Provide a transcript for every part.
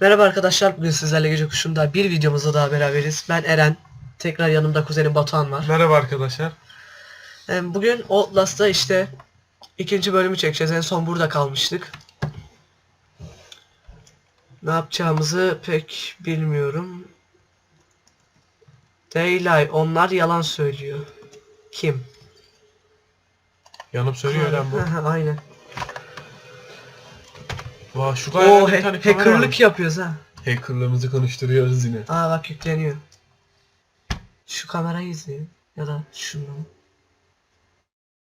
Merhaba arkadaşlar bugün sizlerle gece kuşunda bir videomuzda daha beraberiz. Ben Eren. Tekrar yanımda kuzenim Batuhan var. Merhaba arkadaşlar. Bugün Outlast'ta işte ikinci bölümü çekeceğiz. En son burada kalmıştık. Ne yapacağımızı pek bilmiyorum. Daylight onlar yalan söylüyor. Kim? Yanım söylüyor lan bu. Aynen. Vah şu Oo he- tane kamera hackerlık varmış. yapıyoruz ha. Hackerlığımızı konuşturuyoruz yine. Aa bak yükleniyor. Şu kamerayı izleyin. Ya da şunu.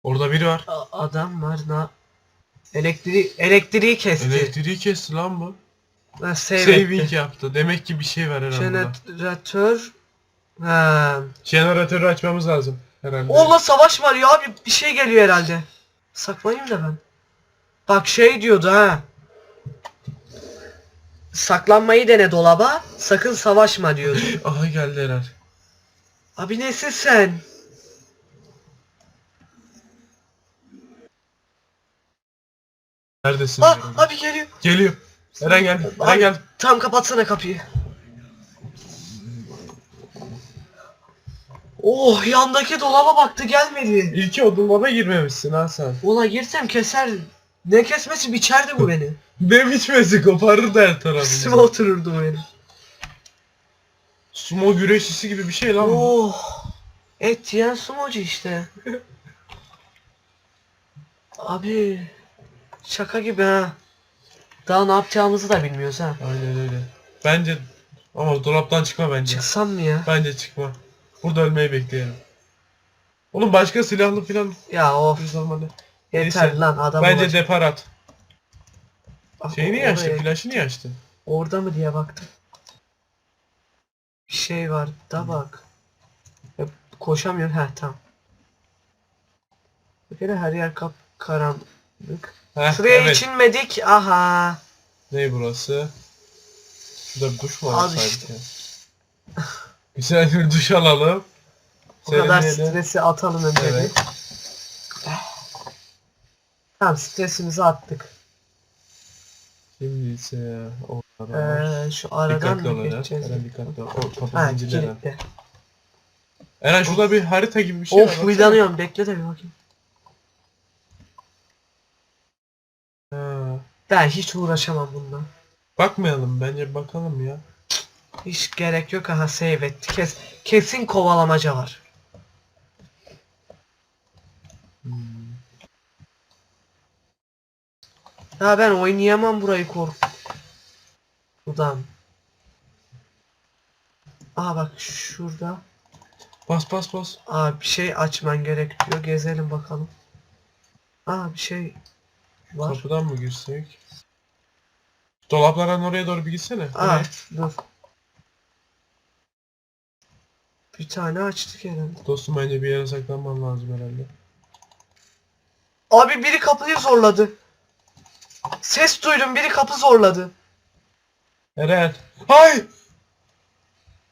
Orada biri var. A- adam var na elektriği elektriği kesti. Elektriği kesti lan bu. Ha, save Saving etti. yaptı. Demek ki bir şey var herhalde. burada. Jeneratör. Ha. Jeneratörü açmamız lazım herhalde. Oğla savaş var ya abi bir şey geliyor herhalde. Saklayayım da ben. Bak şey diyordu ha. Saklanmayı dene dolaba. Sakın savaşma diyordu. Aha geldi Eren. Abi nesin sen? Neredesin? Ah, Eren? abi geliyor. Geliyor. Eren geldi. Eren Abi, geldi. Tamam kapatsana kapıyı. Oh yandaki dolaba baktı gelmedi. İlki o dolaba girmemişsin ha sen. Ola girsem keser. Ne kesmesi biçerdi bu beni. Ne biçmesi koparır her tarafını. Üstüme otururdu bu beni. Sumo güreşçisi gibi bir şey lan bu. Oh. Et yiyen sumocu işte. Abi. Şaka gibi ha. Daha ne yapacağımızı da bilmiyoruz ha. Aynen öyle. Bence ama dolaptan çıkma bence. Çıksam mı ya? Bence çıkma. Burada ölmeyi bekleyelim. Oğlum başka silahlı filan Ya of. bir. Yeter Neyse. lan adam Bence olacak. depar at. Ah, Şeyi niye oraya- açtın? Flaşı niye açtın? Orada mı diye baktım. Bir şey var da bak. Ya, koşamıyorum. Heh tamam. Bir kere her yer kap karanlık. Heh, Şuraya evet. içinmedik. Aha. Ne burası? Şurada bir duş mu Al var işte. Güzel bir duş alalım. O kadar Serinleyelim. stresi atalım önce bir. Evet. Tamam stresimizi attık. Şimdi ise orada. Ee, şu aradan dikkatli mı geçeceğiz? Eren dikkatli ol. O Ha zincirli Eren. kilitli. Eren şurada bir harita gibi bir şey var. Of baksana. huylanıyorum. Bekle de bir bakayım. Ha. Ben hiç uğraşamam bundan. Bakmayalım bence bakalım ya. Hiç gerek yok aha save etti. Kes, kesin kovalamaca var. Ya ben oynayamam burayı kork. Buradan. Aa bak şurada. Bas bas bas. Aa bir şey açman gerek diyor. Gezelim bakalım. Aa bir şey var. Kapıdan mı girsek? Dolaplardan oraya doğru bir gitsene. Aa ne? dur. Bir tane açtık herhalde. Dostum bence bir yere saklanman lazım herhalde. Abi biri kapıyı zorladı. Ses duydum biri kapı zorladı. Eren. Hay!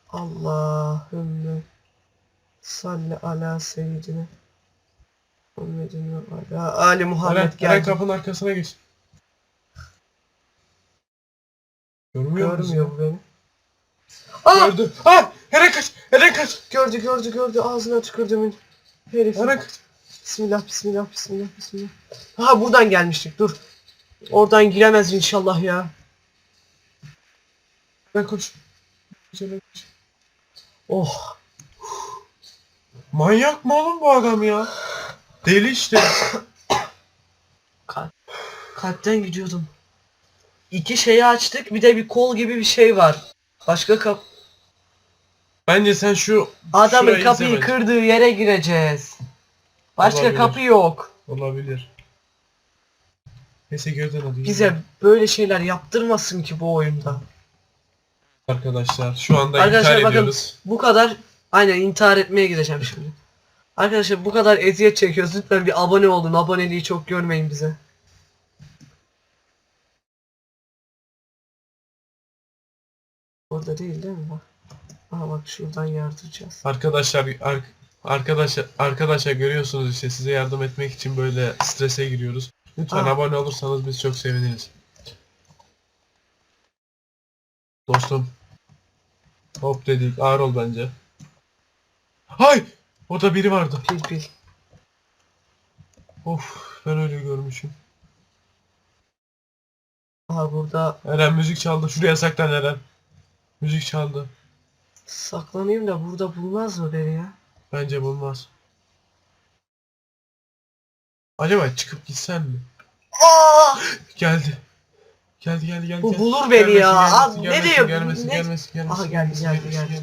Allahümme salli ala seyyidine Muhammedin ve ala Ali Muhammed Eren, Eren geldi. kapının arkasına geç. Görmüyor musun? Görmüyor bu beni. Aa! Gördü. Ha! Eren kaç! Eren kaç! Gördü gördü gördü ağzına tükürdümün herif. Eren kaç! Bismillah bismillah bismillah bismillah. Ha buradan gelmiştik dur. Oradan giremez inşallah ya. Eren koş. Oh. Manyak mı oğlum bu adam ya? Deli işte. Kalp, kalpten gidiyordum. İki şeyi açtık bir de bir kol gibi bir şey var. Başka kap... Bence sen şu Adamın şurayı kapıyı izle bence. kırdığı yere gireceğiz. Başka Olabilir. kapı yok. Olabilir. Neyse gördün hadi. Bize böyle şeyler yaptırmasın ki bu oyunda. Arkadaşlar şu anda Arkadaşlar intihar bakın ediyoruz. bu kadar aynen intihar etmeye gideceğim şimdi. Arkadaşlar bu kadar eziyet çekiyoruz. Lütfen bir abone olun. Aboneliği çok görmeyin bize. Orada değil değil mi bak. Aha bak şuradan yardıracağız. Arkadaşlar ar arkadaşlar arkadaşlar görüyorsunuz işte size yardım etmek için böyle strese giriyoruz. Lütfen Aa. abone olursanız biz çok seviniriz. Dostum. Hop dedik. Ağır ol bence. Hay! Orada biri vardı. Pil pil. Of ben öyle görmüşüm. Aha burada Eren müzik çaldı. Şuraya saklan Eren. Müzik çaldı. saklanayım da burada bulmaz mı beni ya? Bence bulmaz. Acaba çıkıp gitsen mi? Aa! Geldi. Geldi geldi geldi. Bu bulur beni ya. Abi ne diyeyim? Gelmesin gelmesin gelmesin. Aha, geldi, geldi, geldi.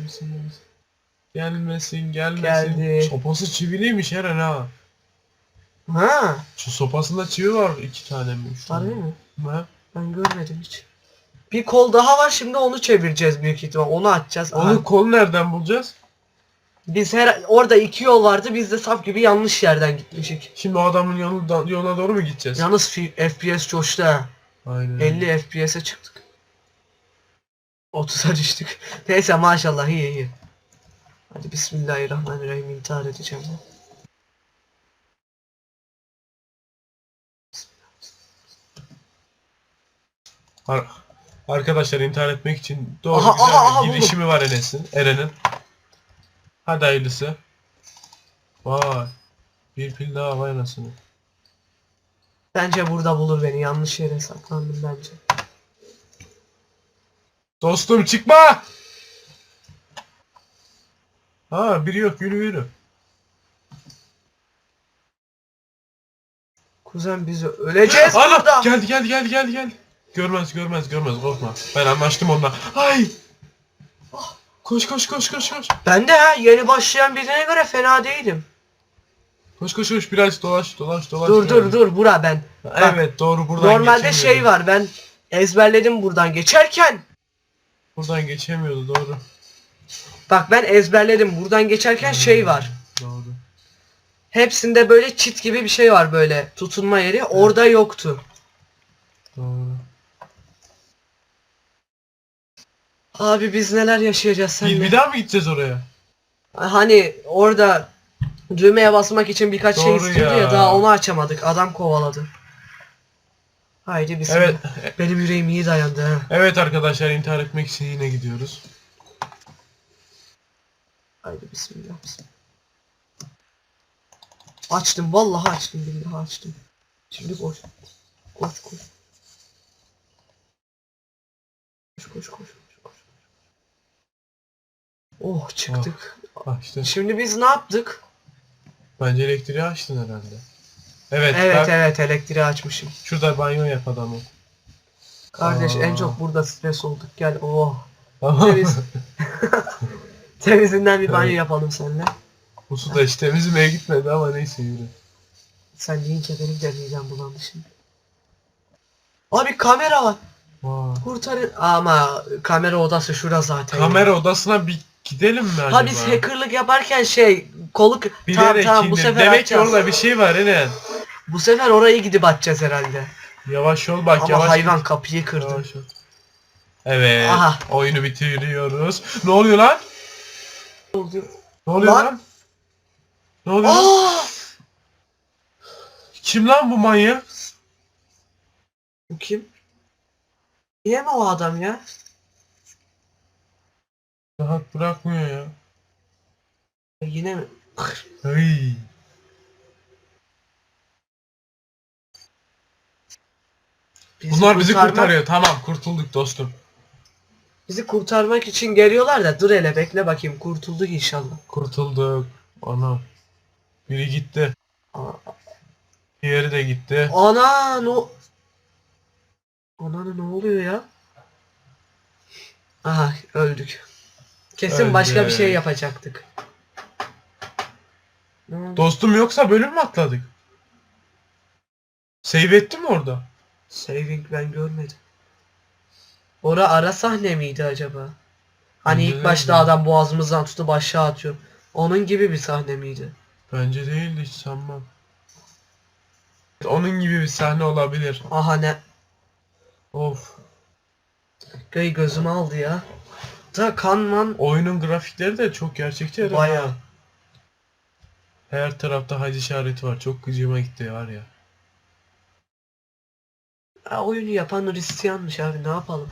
Gelmesin gelmesin. Geldi. Sopası çiviliymiş Eren ha. Ha, Şu sopasında çivi var iki tane mi? Üç tane harbi mi? Ha? Ben görmedim hiç. Bir kol daha var şimdi onu çevireceğiz büyük ihtimal. Onu açacağız. Onu kol nereden bulacağız? Biz her orada iki yol vardı. Biz de saf gibi yanlış yerden gitmişik. Şimdi o adamın yolundan, yoluna doğru mu gideceğiz? Yalnız fi- FPS coştu ha. Aynen. 50 FPS'e çıktık. 30'a düştük. Neyse maşallah iyi iyi. Hadi bismillahirrahmanirrahim intihar edeceğim. ben. Ar- Arkadaşlar intihar etmek için doğru Aha, güzel aha, aha, bir buldum. girişimi var Enes'in. Eren'in. Hadi hayırlısı. Vay. Bir pil daha vay anasını. Bence burada bulur beni. Yanlış yere saklandım bence. Dostum çıkma! Ha biri yok yürü yürü. Kuzen bizi öleceğiz Ana burada. geldi geldi geldi geldi geldi. Görmez görmez görmez korkma. Ben anlaştım onunla. Ay! Koş koş koş koş koş. Ben de ha yeni başlayan birine göre fena değilim. Koş koş koş biraz dolaş dolaş dolaş. Dur dur dur bura ben. Evet doğru buradan Normalde geçemiyordu. şey var ben ezberledim buradan geçerken. Buradan geçemiyordu doğru. Bak ben ezberledim buradan geçerken şey var. Doğru. Hepsinde böyle çit gibi bir şey var böyle tutunma yeri. Orada yoktu. Doğru. Abi biz neler yaşayacağız Bir, seninle? bir daha mı gideceğiz oraya? Hani orada düğmeye basmak için birkaç şey Doğru istiyordu ya. ya. daha onu açamadık. Adam kovaladı. Haydi bismillah. Evet. Benim yüreğim iyi dayandı ha. Evet arkadaşlar intihar etmek için yine gidiyoruz. Haydi bismillah. bismillah. Açtım vallahi açtım billahi açtım. Şimdi koş. Koş koş. Koş koş koş koş koş. Oh çıktık. Ah işte. Şimdi biz ne yaptık? Bence elektriği açtın herhalde. Evet. Evet ben- evet elektriği açmışım. Şurada banyo yap adamı. Kardeş Aa. en çok burada stres olduk. Gel oh. Temiz. Temizinden bir banyo Evet. yapalım seninle. Bu su da hiç temizlemeye gitmedi ama neyse yürü. Sen deyince benim de midem bulandı şimdi. Abi kamera var. Vay. Kurtarın. Ama kamera odası şura zaten. Kamera odasına bir gidelim mi acaba? Ha biz hackerlık yaparken şey kolu tamam Bilerek tamam bu sefer Demek ki orada bir şey var Eren. Bu sefer orayı gidip açacağız herhalde. Yavaş ol bak Ama yavaş. hayvan kapıyı kırdı. Yavaş ol. Evet. Aha. Oyunu bitiriyoruz. Ne oluyor lan? Ne oluyor lan? Lan. Ne oluyor lan? Aa! Kim lan bu manyak? Bu kim? Yine mi o adam ya? Rahat bırakmıyor ya. Yine mi? Hey. Bizi Bunlar bizi kurtarmak- kurtarıyor. Tamam kurtulduk dostum. Bizi kurtarmak için geliyorlar da dur hele bekle bakayım kurtulduk inşallah. Kurtulduk. Ana. Biri gitti. Aa, Diğeri de gitti. Ana no Ananı ne oluyor ya? Aha öldük. Kesin başka bir şey yapacaktık. Dostum yoksa bölüm mü atladık? Save etti mi orada? Saving ben görmedim. Ora ara sahne miydi acaba? Hani Bence ilk başta öyle. adam boğazımızdan tutup aşağı atıyor. Onun gibi bir sahne miydi? Bence değildi hiç sanmam. Onun gibi bir sahne olabilir. Aha ne? Of. Göy gözümü aldı ya. Da kanman Oyunun grafikleri de çok gerçekçi. Bayağı. ha. Her tarafta hac işareti var. Çok gıcıma gitti var ya. Ya oyunu yapan Hristiyanmış abi ne yapalım?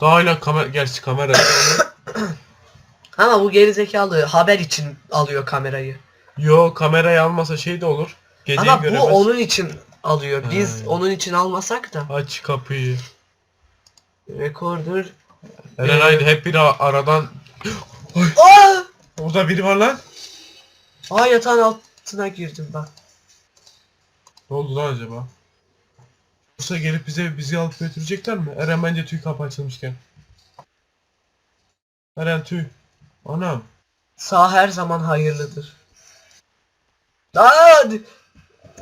Daha hala kamera, gerçi kamera. Ama bu gerizekalı haber için alıyor kamerayı. Yo kamerayı almasa şey de olur. Geceyi Ama göremez. bu onun için alıyor. Biz Ha. onun için almasak da. Aç kapıyı. Recorder. Eren Ee, haydi hep bir a- aradan. Aa! Orada biri var lan. Aa yatağın altına girdim bak. Ne oldu lan acaba? Yoksa gelip bize bizi alıp götürecekler mi? Eren bence tüy kapı açılmışken. Eren tüy. Anam. Sağ her zaman hayırlıdır. Aa!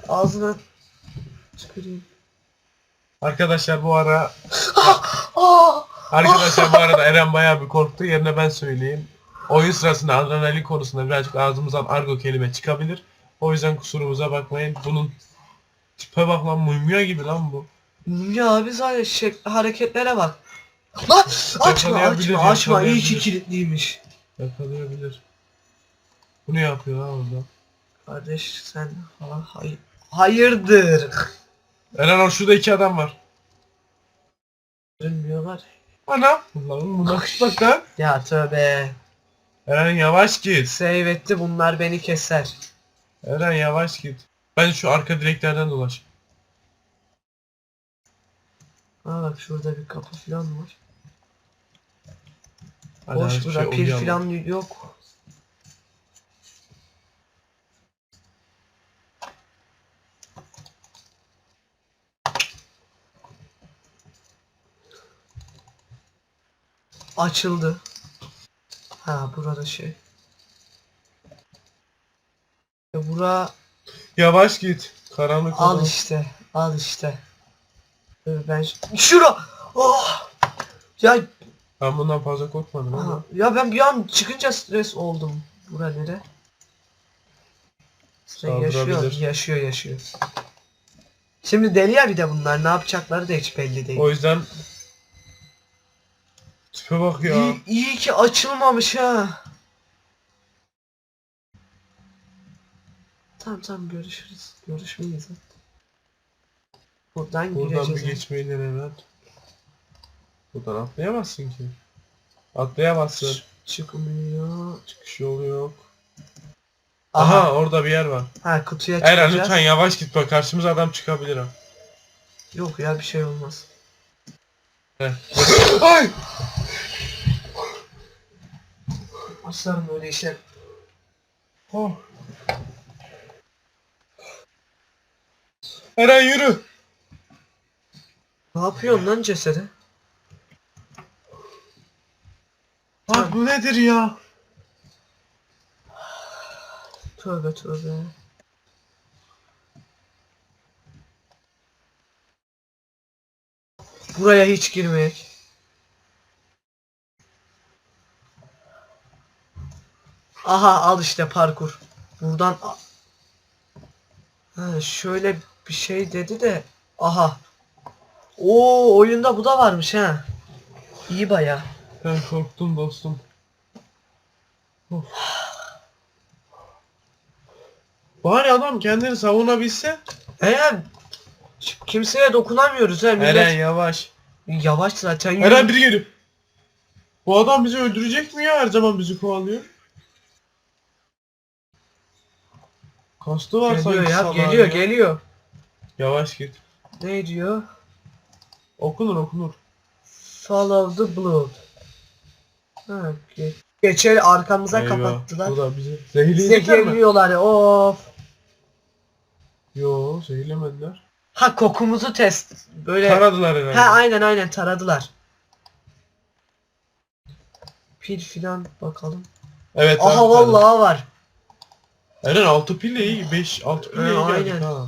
Ağzına tüküreyim. Arkadaşlar bu ara Aa! Arkadaşlar bu arada Eren bayağı bir korktu. Yerine ben söyleyeyim. Oyun sırasında adrenalin konusunda birazcık ağzımızdan argo kelime çıkabilir. O yüzden kusurumuza bakmayın. Bunun tipe bak lan mumya gibi lan bu. Ya abi zaten şey, hareketlere bak. Lan! Açma Yakalayabilir, açma açma iyi ki yakalayabilir. kilitliymiş. Yakalayabilir. Bu ne yapıyor lan orada? Kardeş sen falan hay hayırdır. Eren o şurada iki adam var. Bilmiyorlar. Ana. Allah'ım bu nasıl bak lan? Ya tövbe. Eren yavaş git. Save etti bunlar beni keser. Eren yavaş git. Ben şu arka direklerden dolaş. Aa bak şurada bir kapı falan var. Hadi Boş hiçbir bura şey pil uyuyalım. falan yok. Açıldı. Ha burada şey. Ya bura Yavaş git. Karanlık al olan. işte. Al işte. Dur ben şura. Oh! Ya Ben bundan fazla korkmadım ama. Ya ben bir an çıkınca stres oldum. Bura nere? Sen yaşıyor, Saldırabilir. yaşıyor, yaşıyor. Şimdi deli ya bir de bunlar ne yapacakları da hiç belli değil. O yüzden tipe bak ya. İyi, iyi ki açılmamış ha. Tamam tamam görüşürüz. Görüşmeyiz. ha. Buradan Buradan bir gireceğiz. geçmeyi dene lan. Buradan atlayamazsın ki. Atlayamazsın. Çıkmıyor. Çıkış yolu yok. Aha. Aha, orada bir yer var. Ha kutuya Eren çıkacağız. lütfen yavaş git bak karşımıza adam çıkabilir ha. Yok ya bir şey olmaz. Heh. Ay! Aslarım böyle işler. Oh. Eren yürü. Ne yapıyorsun lan cesede? Bak bu nedir ya? Tövbe tövbe. Buraya hiç girmeyek. Aha al işte parkur. Buradan ha, şöyle bir şey dedi de aha. Oo oyunda bu da varmış ha. İyi baya. Ben korktum dostum. Of. Bari adam kendini savunabilse. Eğer kimseye dokunamıyoruz ha millet. Eren yavaş. Yavaş zaten. Eren biri geliyor. Bu adam bizi öldürecek mi ya her zaman bizi kovalıyor? Kastı var Geliyor sanki ya salağın geliyor ya. geliyor. Yavaş git. Ne diyor? Okunur okunur. Follow the blood. Ha, ge- Geçer arkamıza Eyvah, kapattılar. Bu da bizi zehirleyecekler mi? Zehirliyorlar of. Yo zehirlemediler. Ha kokumuzu test. Böyle. Taradılar herhalde. ha aynen aynen taradılar. Pil filan bakalım. evet. Aha vallahi var. Eren 6 pille iyi. 5 6 pille Ee, iyi geldik aynen. ha.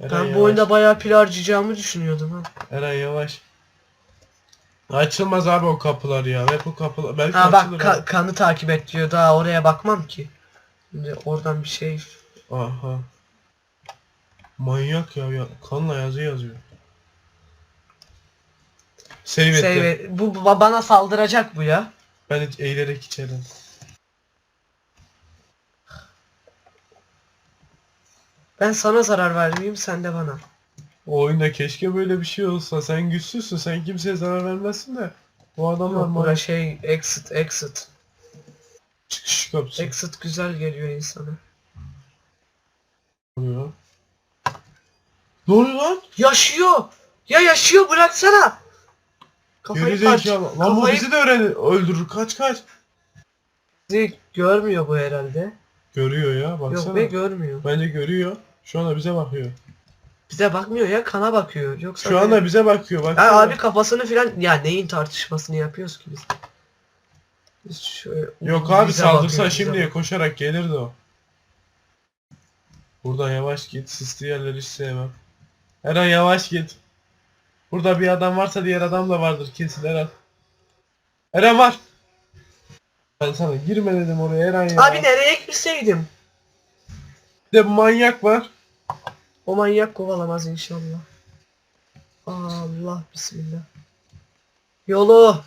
Eren Ben yavaş. bu oyunda bayağı pil harcayacağımı düşünüyordum ha. Eren yavaş. Açılmaz abi o kapılar ya. Hep o kapılar. Belki Ha bak açılır. ka- kanı takip et diyor. Daha oraya bakmam ki. Şimdi oradan bir şey Aha. Manyak ya, ya. Kanla yazı yazıyor. Save etti. Save- bu ba- bana saldıracak bu ya. Ben hiç eğilerek içerim. Ben sana zarar vermeyeyim sen de bana. O oyunda keşke böyle bir şey olsa. Sen güçsüzsün. Sen kimseye zarar vermezsin de. Bu adamlar Yok, bura şey exit exit. Çıkış kapısı. Exit güzel geliyor insana. Ne oluyor? Ne oluyor lan? Yaşıyor. Ya yaşıyor bıraksana. Kafayı Geri parç. Lan bu kafayı- bizi de öğren öldürür. Kaç kaç. Bizi görmüyor bu herhalde. Görüyor ya baksana. Yok be görmüyor. Bence görüyor. Şu anda bize bakıyor. Bize bakmıyor ya kana bakıyor. Yoksa Şu anda bize bakıyor. Ya Baksana. abi kafasını filan ya neyin tartışmasını yapıyoruz ki biz? Biz şöyle Yok abi bize saldırsa bakıyor, bize şimdiye bak- koşarak gelirdi o. Buradan yavaş git. Sisli yerleri hiç sevmem. Eren yavaş git. Burada bir adam varsa diğer adam da vardır kesin Eren. Eren var. Ben sana girme dedim oraya Eren ya. Abi nereye gitseydim? Bir de manyak var. O manyak kovalamaz inşallah. Allah bismillah. Yolu.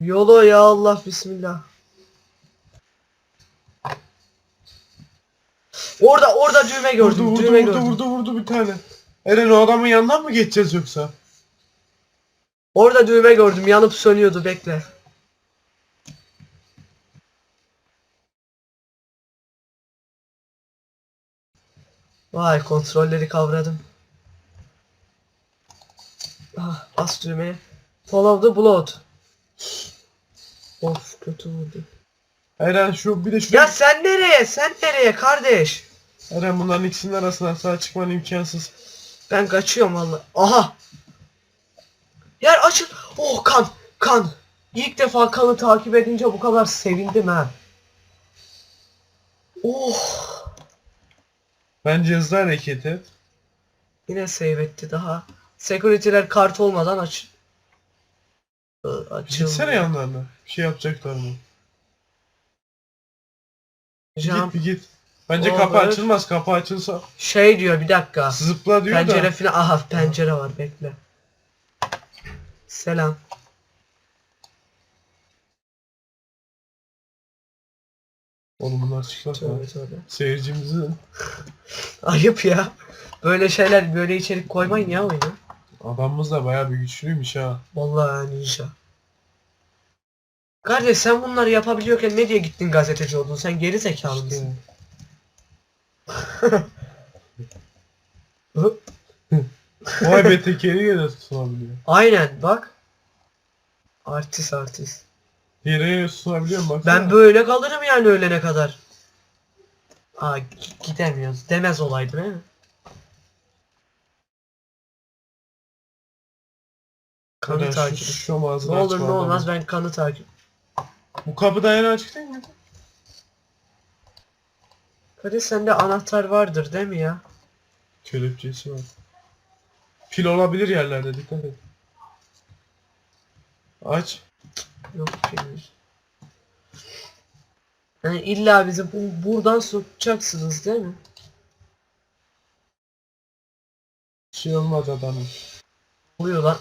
Yolu ya Allah bismillah. Orada orada düğme gördüm. Vurdu vurdu düğme vurdu gördüm. vurdu vurdu bir tane. Eren o adamın yanından mı geçeceğiz yoksa? Orada düğme gördüm. Yanıp sönüyordu bekle. Vay kontrolleri kavradım. Ah, bas düğmeye. Follow the blood. Of kötü vurdu. Eren şu bir de şu Ya sen nereye? Sen nereye kardeş? Eren bunların ikisinin arasından sağ çıkman imkansız. Ben kaçıyorum valla. Aha. Yer açın. Oh kan. Kan. İlk defa kanı takip edince bu kadar sevindim ha. Oh. Bence hızlı hareket et. Yine save etti daha. Security'ler kart olmadan aç. Açıldı. Gitsene yanlarına. Bir şey yapacaklar mı? Jump. Git bir git. Bence Olur. kapı açılmaz. Kapı açılsa Şey diyor bir dakika. zıpla diyor Pencere da. filan. Aha pencere var bekle. Selam. Oğlum bunlar Tövbe mı? tövbe. Seyircimizin Ayıp ya. Böyle şeyler böyle içerik koymayın ya oyuna. adamımız da bayağı bir güçlüymüş ha. Vallahi ninja. Kardeş sen bunları yapabiliyorken ne diye gittin gazeteci oldun? Sen geri zekalı mısın? Hı? Vay be tekeriyle de tutunabiliyor. Aynen bak. Artist artist. Yere tutunabiliyor mu bak. Ben böyle kalırım yani ölene kadar. Aa gi- gidemiyoruz. Demez olaydı değil mi? Kanı takip. Şu, şu Ne olur ne olmaz adamın. ben kanı takip. Bu kapı da yine açık değil mi? Kardeş sende anahtar vardır değil mi ya? Kelepçesi var. Pil olabilir yerlerde dikkat et. Aç. Yok bilmiyorum. Yani illa bizi bu, buradan sokacaksınız değil mi? Şey olmaz adamın. Oluyor lan.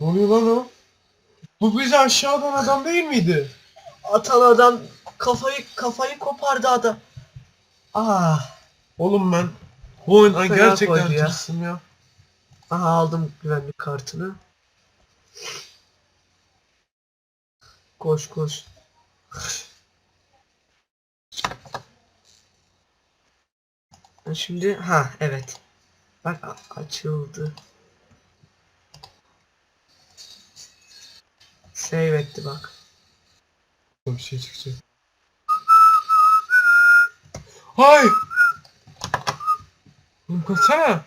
Ne oluyor lan o? Bu bizi aşağıdan adam değil miydi? Atan adam kafayı kafayı kopardı adam. Ah. Oğlum ben bu Fena gerçekten ya. ya. Aha aldım güvenlik kartını. Koş koş. Şimdi ha evet. Bak açıldı. Save etti bak. Bir şey çıkacak. Hay! Oğlum kaçsana.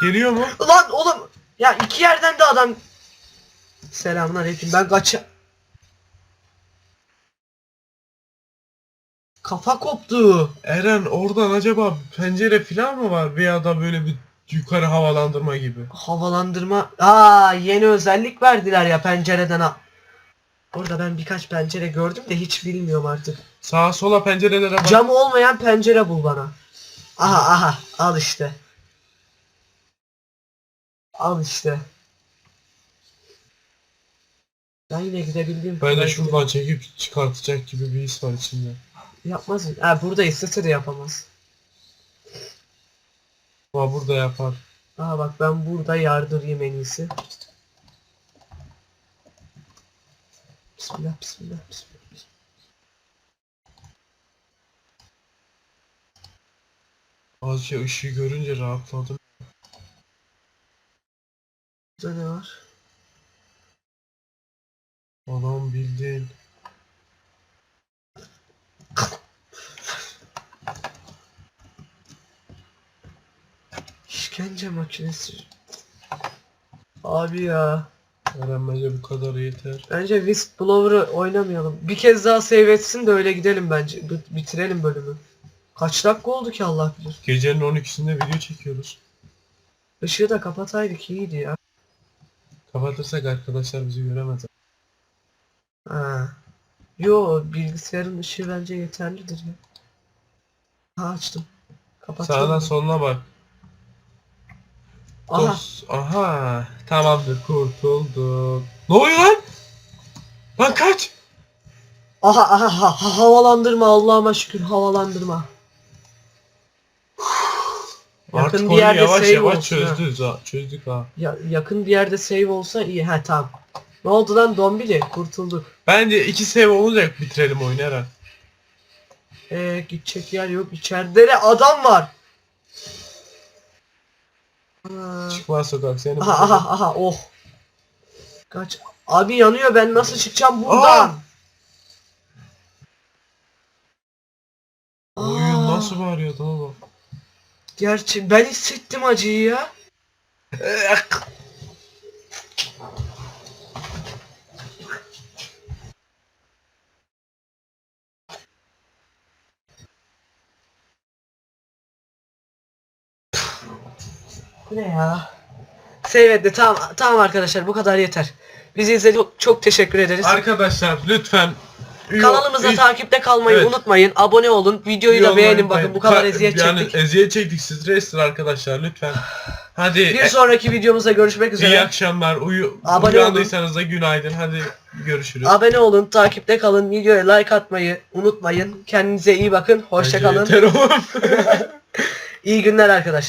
Geliyor mu? Lan oğlum ya iki yerden de adam Selamünaleyküm ben kaça Kafa koptu. Eren oradan acaba pencere falan mı var veya da böyle bir yukarı havalandırma gibi? Havalandırma. Aa yeni özellik verdiler ya pencereden ha. Orada ben birkaç pencere gördüm de hiç bilmiyorum artık. Sağa sola pencerelere bak. Camı olmayan pencere bul bana. Aha aha al işte. Al işte. Ben yine gidebildim. Ben de şuradan çekip çıkartacak gibi bir his var içimde. Yapmaz mı? Ha burada istese de yapamaz. Ama burada yapar. Aa bak ben burada yardırayım en iyisi. Bismillah bismillah bismillah. Az şey ışığı görünce rahatladım. Burada ne var? Adam bildiğin. İşkence makinesi. Abi ya. Eren bence bu kadar yeter. Bence Whistleblower'ı oynamayalım. Bir kez daha save etsin de öyle gidelim bence. B- bitirelim bölümü. Kaç dakika oldu ki Allah bilir. Gecenin 12'sinde video çekiyoruz. Işığı da kapataydık iyiydi ya. Kapatırsak arkadaşlar bizi göremez. Ha. Yo bilgisayarın ışığı bence yeterlidir ya. Ha açtım. Kapatalım. Sağdan soluna bak. Aha. Dos- Aha. Tamamdır kurtulduk. Ne oluyor lan? Lan kaç. Aha aha ha, ha- havalandırma Allah'ıma şükür havalandırma. Yakın Artık bir yerde yavaş save yavaş olsun ha. çözdük ha. Çözdük ha. Ya, yakın bir yerde save olsa iyi. Ha tamam. Ne oldu lan Dombili? Kurtulduk. Bence iki save olacak bitirelim oyunu Eren. Ee, gidecek yer yok. İçeride de adam var. Çıkmaz sokak seni. Aha aha aha oh. Kaç. Abi yanıyor ben nasıl çıkacağım buradan? Oyun Aa, nasıl bağırıyor mı? Gerçi ben hissettim acıyı ya. Bu ne ya? Seyretti tamam tamam arkadaşlar bu kadar yeter. Bizi izlediğiniz için çok teşekkür ederiz. Arkadaşlar lütfen Kanalımıza takipte kalmayı Evet. unutmayın. Abone olun. Videoyu da beğenin bakın bu kadar Ka- eziyet yani çektik. eziyet çektik strestir arkadaşlar lütfen. Hadi Bir e- sonraki videomuzda görüşmek iyi üzere. akşamlar. Uyu Abone uyandıysanız da günaydın. Hadi görüşürüz. Abone olun, takipte kalın, videoya like atmayı unutmayın. Kendinize iyi bakın. Hoşça Bence kalın. yeter oğlum. İyi günler arkadaşlar.